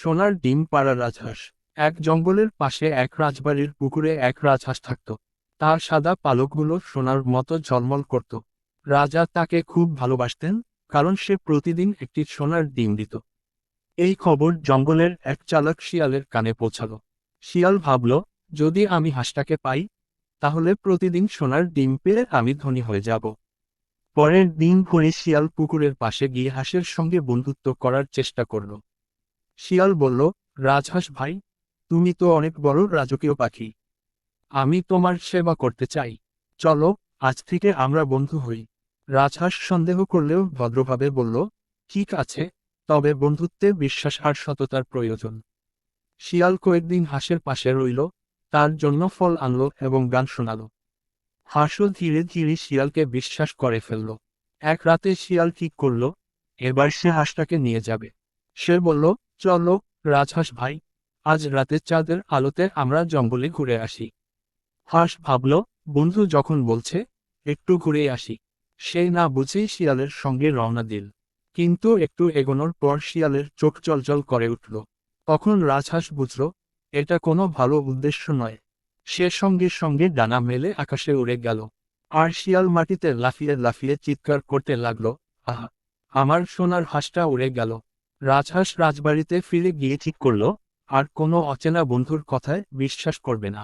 সোনার ডিম পাড়া রাজহাঁস। এক জঙ্গলের পাশে এক রাজবাড়ির পুকুরে এক রাজহাঁস থাকত। তার সাদা পালকগুলো সোনার মতো ঝলমল করত। রাজা তাকে খুব ভালোবাসতেন, কারণ সে প্রতিদিন একটি সোনার ডিম দিত। এই খবর জঙ্গলের এক চালক শিয়ালের কানে পৌঁছাল। শিয়াল ভাবল, যদি আমি হাঁসটাকে পাই, তাহলে প্রতিদিন সোনার ডিম পেয়ে আমি ধনী হয়ে যাব। পরের দিন ভোরে শিয়াল পুকুরের পাশে গিয়ে হাঁসের সঙ্গে বন্ধুত্ব করার চেষ্টা করল। শিয়াল বলল, রাজহাঁস ভাই, তুমি তো অনেক বড় রাজকীয় পাখি। আমি তোমার সেবা করতে চাই। চলো, আজ থেকে আমরা বন্ধু হই। রাজহাঁস সন্দেহ করলেও ভদ্রভাবে বলল, ঠিক আছে, তবে বন্ধুত্বে বিশ্বাস আর সততার প্রয়োজন। শিয়াল কয়েকদিন হাঁসের পাশে রইল, তার জন্য ফল আনল এবং গান শোনাল। হাঁসও ধীরে ধীরে শিয়ালকে বিশ্বাস করে ফেলল। এক রাতে শিয়াল ঠিক করল, এবার সে হাঁসটাকে নিয়ে যাবে। সে বলল, চলো, রাজহাঁস ভাই, আজ রাতে চাঁদের আলোতে আমরা জঙ্গলে ঘুরে আসি। হাঁস ভাবল, বন্ধু যখন বলছে, একটু ঘুরে আসি। সে না বুঝেই শিয়ালের সঙ্গে রওনা দিল। কিন্তু একটু এগোনোর পর শিয়ালের চোখ চলচল করে উঠল। তখন রাজহাঁস বুঝল, এটা কোনো ভালো উদ্দেশ্য নয়। সে সঙ্গে সঙ্গে ডানা মেলে আকাশে উড়ে গেল। আর শিয়াল মাটিতে লাফিয়ে লাফিয়ে চিৎকার করতে লাগল, আহা, আমার সোনার হাঁসটা উড়ে গেল। রাজহাঁস রাজবাড়িতে ফিরে গিয়ে ঠিক করল আর কোনো অচেনা বন্ধুর কথায় বিশ্বাস করবে না।